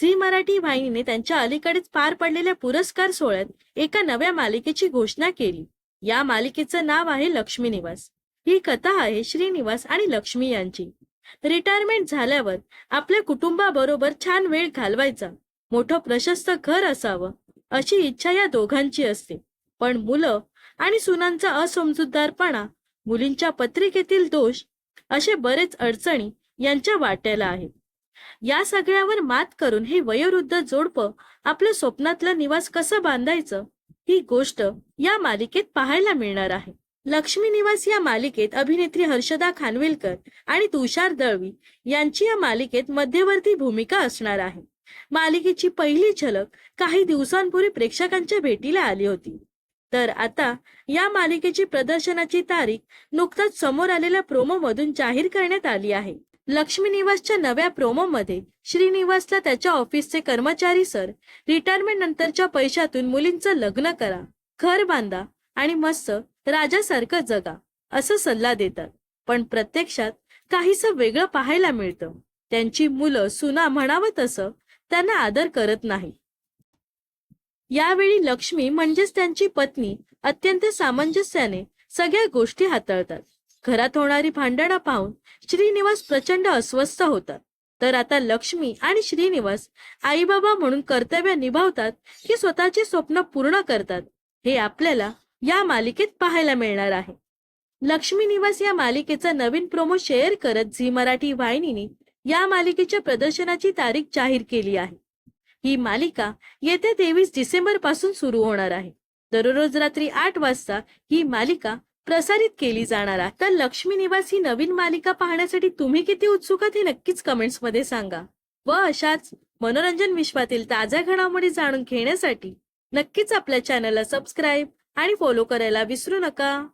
Zee Marathi वाहिनीने त्यांच्या अलीकडेच पार पडलेल्या पुरस्कार सोहळ्यात एका नव्या मालिकेची घोषणा केली. या मालिकेचं नाव आहे लक्ष्मी निवास. ही कथा आहे श्रीनिवास आणि लक्ष्मी यांची. रिटायरमेंट झाल्यावर आपल्या कुटुंबाबरोबर छान वेळ घालवायचा मोठं प्रशस्त घर असावं अशी इच्छा या दोघांची असते. पण मुलं आणि सुनांचा असमजूतदारपणा मुलींच्या पत्रिकेतील दोष असे बरेच अडचणी यांच्या वाट्याला आहेत. या सगळ्यावर मात करून हे वयोवृद्ध जोडपं आपल्या स्वप्नातला निवास कसं बांधायचं? ही गोष्ट या मालिकेत पाहायला मिळणार आहे. लक्ष्मी निवास या मालिकेत अभिनेत्री हर्षदा खानविलकर आणि तुषार दळवी यांची या मालिकेत मध्यवर्ती भूमिका असणार आहे. मालिकेची पहिली झलक काही दिवसांपूर्वी प्रेक्षकांच्या भेटीला आली होती. तर आता या मालिकेची प्रदर्शनाची तारीख नुकताच समोर आलेल्या प्रोमो मधून जाहीर करण्यात आली आहे. लक्ष्मी निवासच्या नव्या प्रोमोमध्ये श्रीनिवासला त्याच्या ऑफिसचे कर्मचारी सर रिटायरमेंट नंतरच्या पैशातून मुलींचं लग्न करा घर बांधा आणि मस्त राजासारखं जगा असं सल्ला देतात. पण प्रत्यक्षात काहीसं वेगळं पाहायला मिळतं. त्यांची मुलं सुना म्हणावं तसं त्यांना आदर करत नाही. यावेळी लक्ष्मी म्हणजेच त्यांची पत्नी अत्यंत सामंजस्याने सगळ्या गोष्टी हाताळतात. घरात होणारी भांडणं पाहून श्रीनिवास प्रचंड अस्वस्थ होतात तर आता लक्ष्मी आणि श्रीनिवास आईबाबा म्हणून कर्तव्य निभावतात की स्वतःचे स्वप्न पूर्ण करतात हे आपल्याला या मालिकेत पाहायला मिळणार आहे. लक्ष्मी निवास या मालिकेचा नवीन प्रोमो शेअर करत झी मराठी वाहिनीने या मालिकेच्या प्रदर्शनाची तारीख जाहीर केली आहे. ही मालिका येत्या तेवीस डिसेंबरपासून सुरू होणार आहे. दररोज रात्री आठ वाजता ही मालिका प्रसारित केली जाणार. आहे तर लक्ष्मी निवास ही नवीन मालिका पाहण्यासाठी तुम्ही किती उत्सुक आहात हे नक्कीच कमेंट्समध्ये सांगा. व अशाच मनोरंजन विश्वातील ताज्या घडामोडी जाणून घेण्यासाठी नक्कीच आपल्या चॅनलला सबस्क्राईब आणि फॉलो करायला विसरू नका.